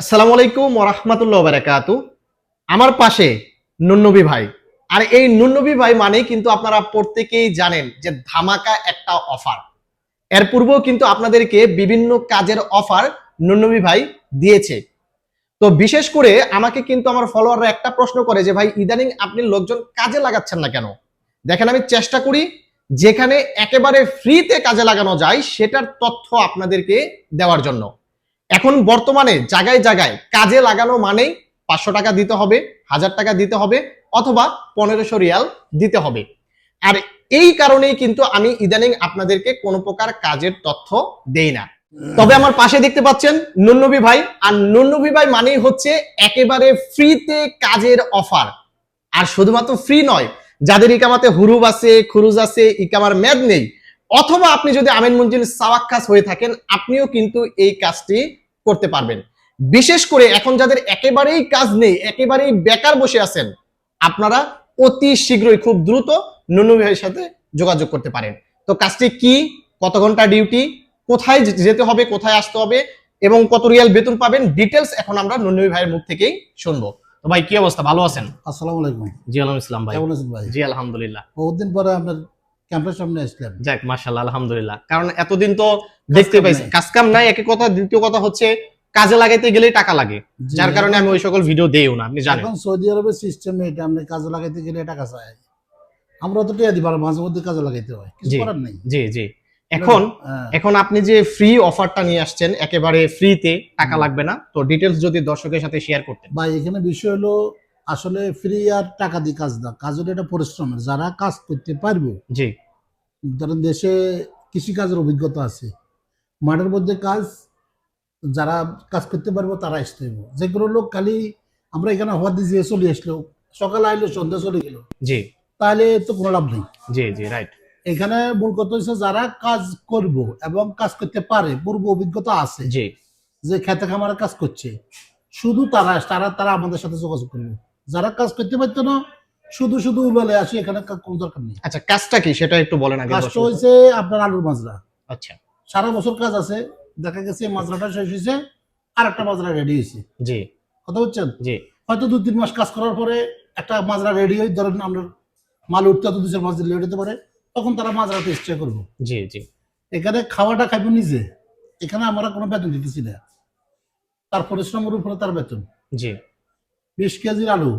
আসসালামু আলাইকুম ওরহমতুল্লাহ বারাকাতু। আমার পাশে নুন্নবী ভাই। আর এই নুন্নবী ভাই মানেই কিন্তু আপনারা প্রত্যেকেই জানেন যে ধামাকা একটা অফার। এর পূর্বেও কিন্তু আপনাদেরকে বিভিন্ন কাজের অফার নুন্নবী ভাই দিয়েছে। তো বিশেষ করে আমাকে কিন্তু আমার ফলোয়াররা একটা প্রশ্ন করে যে, ভাই, ইদানিং আপনি লোকজন কাজে লাগাচ্ছেন না কেন? দেখেন, আমি চেষ্টা করি যেখানে একেবারে ফ্রিতে কাজে লাগানো যায়, সেটার তথ্য আপনাদেরকে দেওয়ার জন্য। এখন বর্তমানে জায়গায় জায়গায় কাজে লাগানো মানেই পাঁচশো টাকা দিতে হবে, হাজার টাকা দিতে হবে অথবা পনেরোশো রিয়াল দিতে হবে। আর এই কারণেই কিন্তু আমি ইদানিং আপনাদেরকে কোনো প্রকার কাজের তথ্য দেই না। তবে আমার পাশে দেখতে পাচ্ছেন নুন্নবী ভাই, আর নুন্নবী ভাই মানেই হচ্ছে একেবারে ফ্রিতে কাজের অফার। আর শুধুমাত্র ফ্রি নয়, যাদের ইকামাতে হুরুব আছে, খুরুজ আছে, ইকামার মেদ নেই, অথবা আপনি যদি আমিন মঞ্জিল সাওয়াক্কাস হয়ে থাকেন, আপনিও কিন্তু এই কাজটি করতে পারবেন। বিশেষ করে এখন যাদের একেবারেই কাজ নেই একেবারেই বেকার বসে আছেন আপনারা অতি শীঘ্রই খুব দ্রুত নুনু ভাইয়ের সাথে যোগাযোগ করতে পারেন। তো কাজটি কি কত ঘণ্টা ডিউটি কোথায় যেতে হবে কোথায় আসতে হবে এবং কত রিয়াল বেতন পাবেন ডিটেলস এখন আমরা নুনু ভাইয়ের মুখ থেকেই শুনব। তো ভাই কি অবস্থা? ভালো আছেন? আসসালামু আলাইকুম। জি ইসলাম ভাই। কেমন আছেন ভাই? জি আলহামদুলিল্লাহ। বহুদিন পরে আপনার ক্যাম্পের সামনে আসলাম। যাক মাশাল্লাহ আলহামদুলিল্লাহ। কারণ এতদিন তো দেখতে পাইছি। কাজ কাম নাই একই কথা দ্বিতীয় কথা হচ্ছে কাজে লাগাইতে গেলেই টাকা লাগে। যার কারণে আমি ওই সকল ভিডিও দেইও না আপনি জানেন। এখন সৌদি আরবের সিস্টেমে এটা আপনি কাজে লাগাইতে গেলে টাকা চাই। আমরা তো টিয়া দিবার মাঝে মধ্যে কাজে লাগাইতে হয়। কিছু। করার নেই। জি জি। এখন হ্যাঁ, এখন আপনি যে ফ্রি অফারটা নিয়ে আসছেন একেবারে ফ্রিতে টাকা লাগবে না। তো ডিটেলস যদি দর্শকের সাথে শেয়ার করতেন। ভাই এখানে বিষয় হলো আসলে ফ্রি আর টাকা দিয়ে কাজ না কাজ হলো এটা পরিশ্রমের যারা কাজ করতে পারব। জি। ধরেন দেশে কৃষিকাজের অভিজ্ঞতা আছে মাঠের মধ্যে কাজ যারা কাজ করতে পারব তারা আসতে হইব যেগুলো লোক খালি আমরা এখানে হওয়া দিয়ে চলে আসলো সকালে আইলো সন্ধ্যা চলে গেল। জি। তাহলে তো কোনো লাভ নেই। জি জি রাইট এখানে মূল কথা হচ্ছে যারা কাজ করব এবং কাজ করতে পারে পূর্ব অভিজ্ঞতা আছে জি। যে খেতে খামারে কাজ করছে শুধু তারা তারা তারা আমাদের সাথে যোগাযোগ করবে। যারা কাজ করতে পারতো না শুধু শুধু উলালে আসি এখানে কোনো দরকার নেই। আচ্ছা কাজটা কি? সেটা একটু বলেন আগে কাজটা। হয়েছে আপনার আলুর মাজরা। আচ্ছা। সারা বছর কাজ আছে দেখা গেছে মাজরাটা শেষ হয়েছে আর একটা মাজরা রেডি হয়েছে জি। কথা বলছেন জি। হয়তো দু তিন মাস কাজ করার পরে একটা মাজরা রেডি হয়ে ধরেন আমরা মাল উঠতে হয়তো দু চার মাস লেট হতে পারে তখন তারা মাজরাতে স্টে করব। জি জি। এখানে খাওয়াটা খাইব নিজে এখানে আমরা কোনো বেতন দিতেছি না। তার পরিশ্রমের উপরে তার বেতন। জি। বিশ কেজির আলু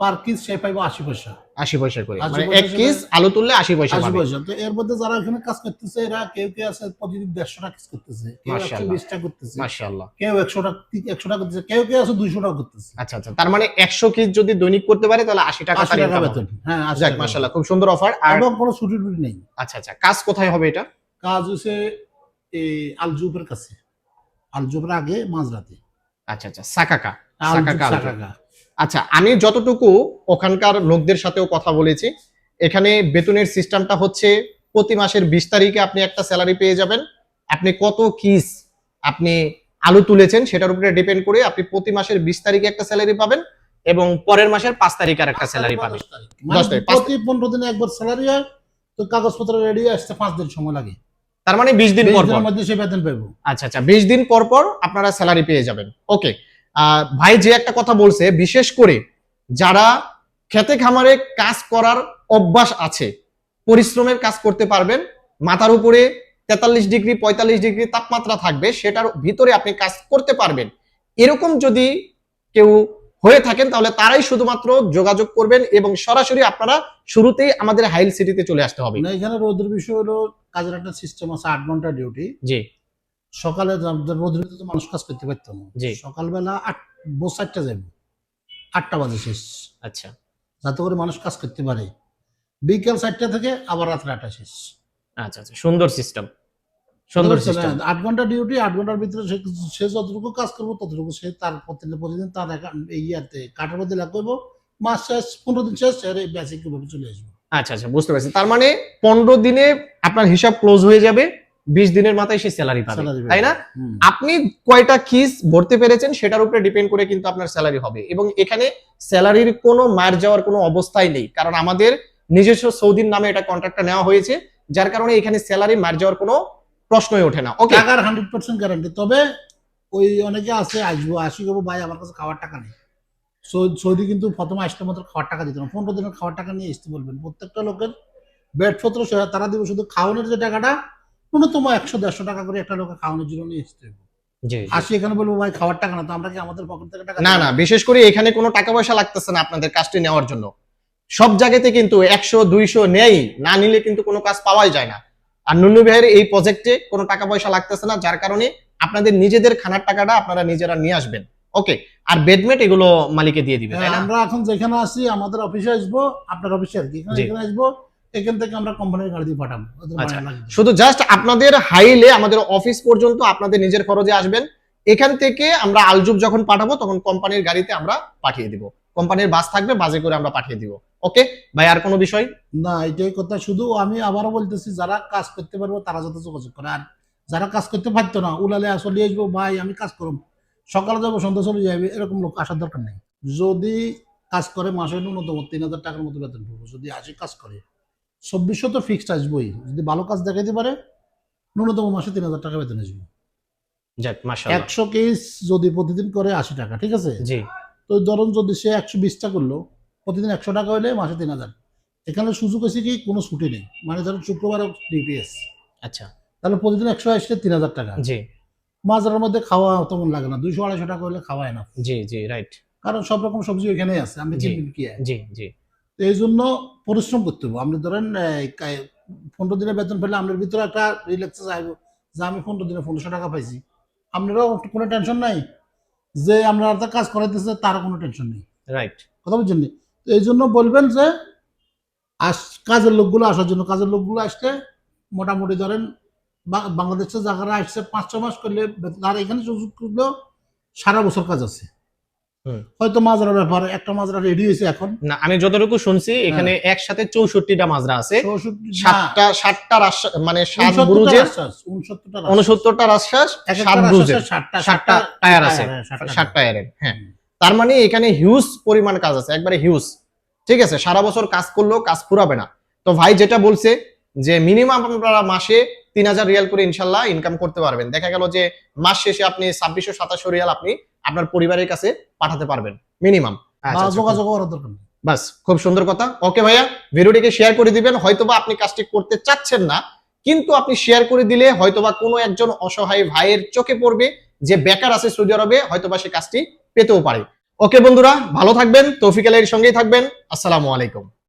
পার কেজি সে পাইব আশি পয়সা। আশি পয়সা করে। মানে এক কেস আলু তুললে আশি পয়সা আশি পয়সা। তো এর মধ্যে যারা এখানে কাজ করতেছে এরা কেউ কেউ আছে প্রতিদিন দেড়শো টাকা কাজ করতেছে কেউ একশো বিশটা করতেছে মাশাআল্লাহ। কেউ একশো টাকা একশো টাকা করতেছে কেউ কেউ আছে দুইশো টাকা করতেছে। আচ্ছা আচ্ছা। তার মানে একশো কেজি যদি দৈনিক করতে পারে তাহলে আশি টাকা আশি টাকা বেতন। হ্যাঁ যাক মাশাআল্লাহ খুব সুন্দর অফার আর এবং কোনো ছুটি টুটি নেই। আচ্ছা আচ্ছা। কাজ কোথায় হবে এটা? কাজ হচ্ছে এই আলজুবের কাছে। আলজুবের আগে মাঝরাতে। আচ্ছা আচ্ছা। সাকাকা। আচ্ছা আমি যতটুকু ওখানকার লোকদের সাথেও কথা বলেছি এখানে বেতনের সিস্টেমটা হচ্ছে প্রতি মাসের বিশ তারিখে আপনি একটা স্যালারি পেয়ে যাবেন। আপনি কত কিস আপনি আলু তুলেছেন সেটার উপরে ডিপেন্ড করে আপনি প্রতি মাসের বিশ তারিখে একটা স্যালারি পাবেন এবং পরের মাসের পাঁচ তারিখে আর একটা স্যালারি পাবেন। মানে প্রতি পনেরো দিনে একবার স্যালারি হয় তো কাগজপত্র রেডি আসতে পাঁচ দিন সময় লাগে। তার মানে বিশ দিন পর পর। আচ্ছা আচ্ছা বিশ দিন পর পর আপনারা স্যালারি পেয়ে যাবেন। ওকে ভাই যে একটা কথা বলছে বিশেষ করে যারা খেতে খামারে কাজ করার অভ্যাস আছে পরিশ্রমের কাজ করতে পারবেন মাথার উপরে তেতাল্লিশ ডিগ্রি পঁয়তাল্লিশ ডিগ্রি তাপমাত্রা থাকবে সেটার ভিতরে আপনি কাজ করতে পারবেন। এরকম যদি কেউ হয়ে থাকেন তাহলে তারাই শুধুমাত্র যোগাযোগ করবেন এবং সরাসরি আপনারা শুরুতেই আমাদের হাইল সিটিতে চলে আসতে হবে। না এখানে রোদের বিষয় হলো কাজের একটা সিস্টেম আছে আট ঘণ্টা ডিউটি জি। সকালে রোদের তো মানুষ কাজ করতে পারতো না। সকালবেলা আট বস চারটা যাবে আটটা বাজে শেষ। আচ্ছা। যাতে করে মানুষ কাজ করতে পারে। বিকেল চারটা থেকে আবার রাত্রে আটটা শেষ। আচ্ছা আচ্ছা। সুন্দর সিস্টেম সুন্দর সিস্টেম আট ঘণ্টা ডিউটি আট ঘণ্টার ভিতরে সে যতটুকু কাজ করব ততটুকু সে তার প্রতিদিন প্রতিদিন তার ইয়াতে কাটার মধ্যে লাগ করব মাস শেষ পনেরো দিন শেষ আর এই বেসিক চলে আসব। আচ্ছা আচ্ছা। বুঝতে পারছি। তার মানে পনেরো দিনে আপনার হিসাব ক্লোজ হয়ে যাবে। বিশ দিনের মাথায় সে স্যালারি পাবে তাই না? আপনি কয়টা কিস ভরতে পেরেছেন সেটার উপরে ডিপেন্ড করে কিন্তু আপনার স্যালারি হবে এবং এখানে স্যালারির কোনো মার যাওয়ার কোনো অবস্থাই নেই। কারণ আমাদের নিজস্ব সৌদির নামে এটা কন্ট্রাক্টটা নেওয়া হয়েছে যার কারণে এখানে স্যালারি মার যাওয়ার কোনো প্রশ্নই ওঠে না। ওকে টাকার হান্ড্রেড পার্সেন্ট গ্যারান্টি তবে ওই অনেকে আছে আসব আসি করব ভাই আমার কাছে খাওয়ার টাকা নেই। সৌদি কিন্তু প্রথমে আসলে মাত্র খাওয়ার টাকা দিত না। পনেরো দিনের খাওয়ার টাকা নিয়ে আসতে বলবেন। প্রত্যেকটা লোকের বেডপত্র সহ তারা দিবে শুধু খাওয়ানোর যে টাকাটা ন্যূনতম একশো দেড়শো টাকা করে একটা লোকে খাওয়ানোর জন্য নিয়ে আসতে আসি এখানে বলব ভাই খাওয়ার টাকা না তো আমরা কি আমাদের পকেট থেকে টাকা না না বিশেষ করে এখানে কোনো টাকা পয়সা লাগতেছে না আপনাদের কাজটি নেওয়ার জন্য। সব জায়গাতে কিন্তু একশো দুইশো নেই না নিলে কিন্তু কোনো কাজ পাওয়াই যায় না। আর নুনু ভাইয়ের এই প্রজেক্টে কোনো টাকা পয়সা লাগতেছে না যার কারণে আপনাদের নিজেদের খানার টাকাটা আপনারা নিজেরা নিয়ে আসবেন। ওকে আর বেডমেট এগুলো মালিকে দিয়ে দিবে তাই হ্যাঁ, আমরা এখন যেখানে আসি আমাদের অফিসে আসব আপনার অফিসে আর কি এখানে আসব এখান থেকে আমরা কোম্পানির গাড়ি দিয়ে পাঠাবো। আচ্ছা। শুধু জাস্ট আপনাদের হাইলে আমাদের অফিস পর্যন্ত আপনাদের নিজের খরচে আসবেন। এখান থেকে আমরা আলজুব যখন পাঠাবো তখন কোম্পানির গাড়িতে আমরা পাঠিয়ে দিব। কোম্পানির বাস থাকবে বাসে করে আমরা পাঠিয়ে দিব। ওকে ভাই আর কোনো বিষয়? না এটাই কথা। শুধু আমি আবারও বলতেছি যারা কাজ করতে পারব তারা যত যোগাযোগ করে। আর যারা কাজ করতে পারতো না উলালে আসলে আসব ভাই আমি কাজ করব। সকালে যাব সন্ধ্যা চলে যাবে এরকম লোক আসার দরকার নেই। যদি কাজ করে মাসে ন্যূনতম তিন হাজার টাকার মতো বেতন পাবো। যদি আসি কাজ করে। চব্বিশশো তো ফিক্সড আসবোই। যদি ভালো কাজ দেখাইতে পারে ন্যূনতম মাসে তিন হাজার টাকা বেতন আসবে। একশো কেস যদি প্রতিদিন করে আশি টাকা ঠিক আছে? জি। তো ধরুন যদি সে একশো বিশটা করল প্রতিদিন একশো টাকা হলে মাসে তিন হাজার। এখানে সুযোগ আছে কি? কোনো ছুটি নেই। মানে ধরুন শুক্রবার ডিপিএস আচ্ছা। তাহলে প্রতিদিন একশো আসলে তিন হাজার টাকা। জি। মাঝারের মধ্যে খাওয়া তেমন লাগে না। দুইশো আড়াইশো টাকা হলে খাওয়ায় না। জি জি রাইট কারণ সব রকম সবজি ওইখানেই আছে। আমি। কি জি জি। তো এই জন্য পরিশ্রম করতে হবে আপনি ধরেন পনেরো দিনের বেতন পেলে আপনার ভিতরে একটা রিল্যাক্সে আসবে যে আমি পনেরো দিনে পনেরোশো টাকা পাইছি আপনারও কোনো টেনশন নাই যে আমরা আর কাজ করাইতেছে তারও কোনো টেনশন নেই রাইট কথা বুঝছেন? তো এই জন্য বলবেন যে আস কাজের লোকগুলো আসার জন্য কাজের লোকগুলো আসলে মোটামুটি ধরেন বাংলাদেশের যারা আসছে পাঁচ ছ মাস করলে আর এখানে সুযোগ করলেও সারা বছর কাজ আছে। হয়তো মাজরা ব্যাপার একটা মাজরা রেডি হয়েছে এখন। না আমি যতটুকু শুনছি এখানে একসাথে চৌষট্টিটা মাজরা আছে। সাতটা সাতটা মানে সাত ব্রুজের উনসত্তরটা একটা সাত ব্রুজের। ষাটটা টায়ার আছে। হ্যাঁ, ষাট টায়ারের হ্যাঁ। তার মানে এখানে হিউজ পরিমাণ কাজ আছে একবারে হিউজ ঠিক আছে সারা বছর কাজ করলেও কাজ ফুরাবে না। তো ভাই যেটা বলছে যে মিনিমাম আপনারা মাসে তিন হাজার রিয়াল করে ইনশাল্লাহ ইনকাম করতে পারবেন। দেখা গেল যে মাস শেষে আপনি ছাব্বিশশো সাতাশশো রিয়াল আপনি আপনার পরিবারের কাছে পাঠাতে পারবেন মিনিমাম যোগাযোগ করার দরকার নেই। বাস খুব সুন্দর কথা। ওকে ভাইয়া ভিডিওটিকে শেয়ার করে দিবেন হয়তোবা আপনি কাজটি করতে চাচ্ছেন না কিন্তু আপনি শেয়ার করে দিলে হয়তোবা কোনো একজন অসহায় ভাইয়ের চোখে পড়বে যে বেকার আছে সৌদি আরবে হয়তোবা সে কাজটি পেতেও পারে। ওকে বন্ধুরা ভালো থাকবেন তৌফিক আলের সঙ্গেই থাকবেন। আসসালামু আলাইকুম।